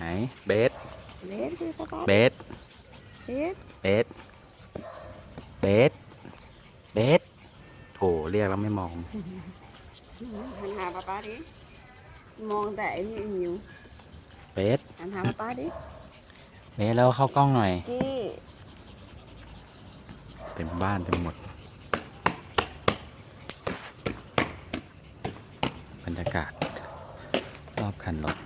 ไหนเบสเบสคือป๊าป๊าเบสเบสเบสเบสเบสโถเรียกแล้วไม่มอง หันหาป๊าป๊าดิมองแต่ไอ้นี่หิวเบสหันหาป๊าป๊าดิเบสแล้วเข้ากล้องหน่อย กี้เต็มบ้านเต็มหมด บรรยากาศรอบคันรถ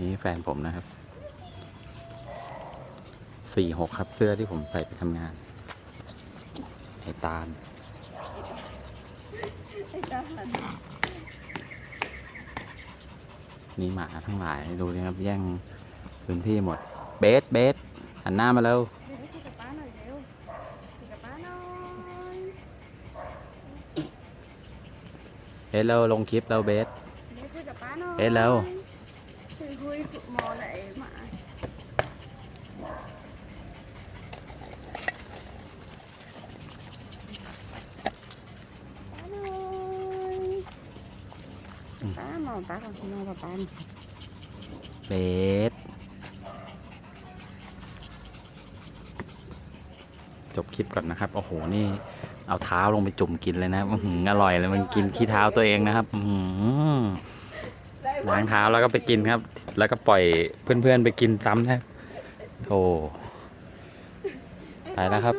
นี่แฟนผมนะครับ สี่หกครับเสื้อที่ผมใส่ไปทำงาน ไอ้ตาลไอ้จ้าหันนี่หมาทั้งหลาย ดูนะครับ แย่งพื้นที่หมด เบส เบสหันหน้ามาแล้วเบสคุยกับป๊าหน่อยเร็วคุยกับป๊าหน่อยเบสเราลงคลิปเราเบส เบสคุยกับป๊า มองแต่ไอ้หมาป๊าหน่อยป๊ามองป๊ากับคุณมองป๊าป๊าเบสจบคลิปก่อนนะครับ โอ้โห นี่ เอาเท้าลงไปจุ่มกินเลยนะ อือหืออร่อยเลย มันกินขี้เท้าตัวเองนะครับ อือหือ ล้างเท้าแล้วก็ไปกินครับ แล้วก็ปล่อยเพื่อนๆไปกินซ้ำนะโธ่ไปแล้วครับ